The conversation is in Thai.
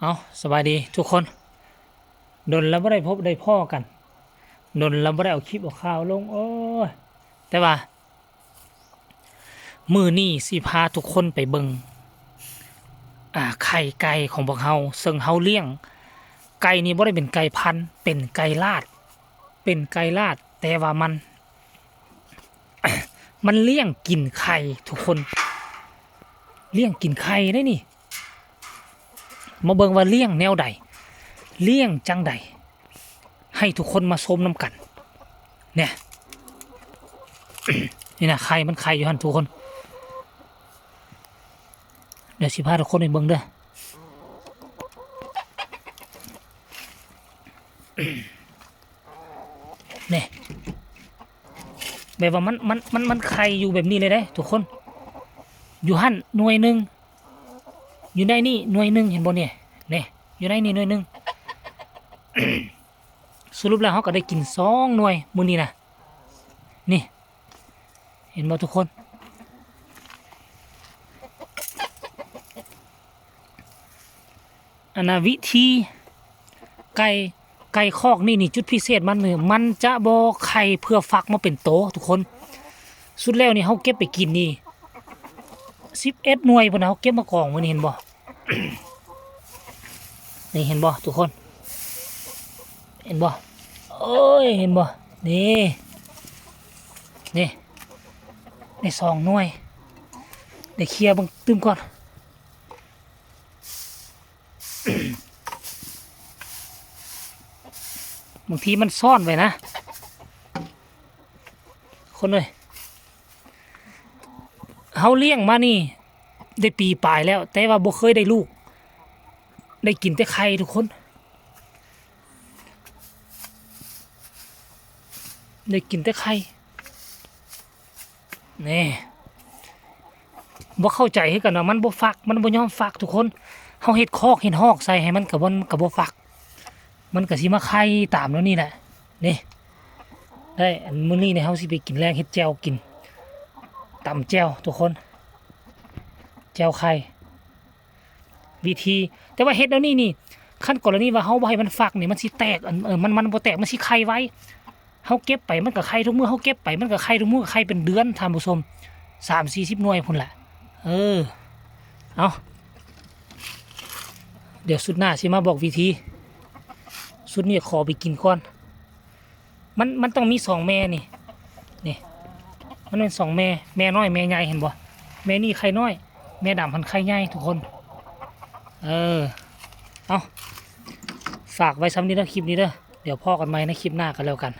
เอาสบายดีทุกคนดนแล้วไม่ได้พบได้พ่อกันดนแล้วไม่ได้เอาคลิปเอาข่าวลงโอ้ยแต่ว่า มือนี่สิพาทุกคนไปเบิงอ่าไข่ไก่ของพวกเฮาซึ่งเฮาเลี้ยง ไก่นี่บ่ได้เป็นไก่พันเป็นไก่ลาด เป็นไก่ลาด แต่ว่ามัน มันเลี้ยงกินไข่ทุกคน เลี้ยงกินไข่ได้นี่ มาเบิ่งว่าเลี้ยงแนวใด เลี้ยงจังใด ให้ทุกคนมาชมน้ำกัน เนี่ย นี่นะไข่มันไข่อยู่หันทุกคน เดี๋ยวสิพาทุกคนไปเบิ่งเด้อเนี่ยแบบว่ามันมันมันมันไข่อยู่แบบนี้เลยได้ทุกคน อยู่หันหน่วยหนึ่ง อยู่ในนี่หน่วยหนึ่งเห็นบ่เนี่ยเนี่ยอยู่ในนี่หน่วยหนึ่งสรุปแล้วเขาก็ได้กินสองหน่วยมื้อนี้นะนี่ เห็นบ่ทุกคนอันนะวิธีไก่ไก่คอกนี่นี่จุดพิเศษมันเนี่ยมันจะบอไข่เพื่อฟักมาเป็นโตทุกคน สุดแล้วนี่เขาเก็บไปกินนี่สิบเอ็ดหน่วยพุ่นะเขาเก็บมากองไว้นี่เห็นบ่ นี่เห็นบ่ทุกคน เห็นบ่โอ้ยเห็นบ่นี่นี่ในสองหน่วยเดี๋ยวเคลียร์บังตึมก่อนบางทีมันซ่อนไว้นะ คนเลยเฮาเลี้ยงมานี่ ได้ปีปลายแล้ว แต่ว่าบ่เคยได้ลูก ได้กินแต่ไข่ทุกคน ได้กินแต่ไข่นี่บ่เข้าใจให้กันว่ามันบ่ฟัก มันบ่ยอมฟักทุกคนเฮาเฮ็ดคอกเฮ็ดหอกใส่ให้มันก็บ่ก็บ่ฟัก มันก็สิมาไข่ตามแล้วนี่แหละนี่ได้อันมื้อนี้เนี่ยเฮาสิไปกินแรงเฮ็ดแจ่วกินตำแจ่วทุกคนแจ่วไข่ วิธี แต่ว่าเฮ็ดแล้วนี่นี่ขั้นกรณีว่าเฮาบ่ให้มันฟักนี่มันสิแตกอันเออมันมันบ่แตกมันสิไข่ไว้เฮาเก็บไปมันก็ไข่ทุกมื้อเฮาเก็บไปมันก็ไข่ทุกมื้อไข่เป็นเดือนท่านผู้ชม3 40หน่วยพุ่นแหละเออเอาเดี๋ยวสุดหน้าสิมาบอกวิธี สุดนี้ขอไปกินก่อน มันมันต้องมีสองแม่นี่นี่มันเป็นสองแม่แม่น้อยแม่ใหญ่เห็นบ่แม่นี่ไข่น้อย แม่ดำพันไข่ใหญ่ทุกคน เออ เอาฝากไว้ซ้ำนี้นะคลิปนี้เด้อเดี๋ยวพ่อกันไหมในคลิปหน้ากันแล้วกัน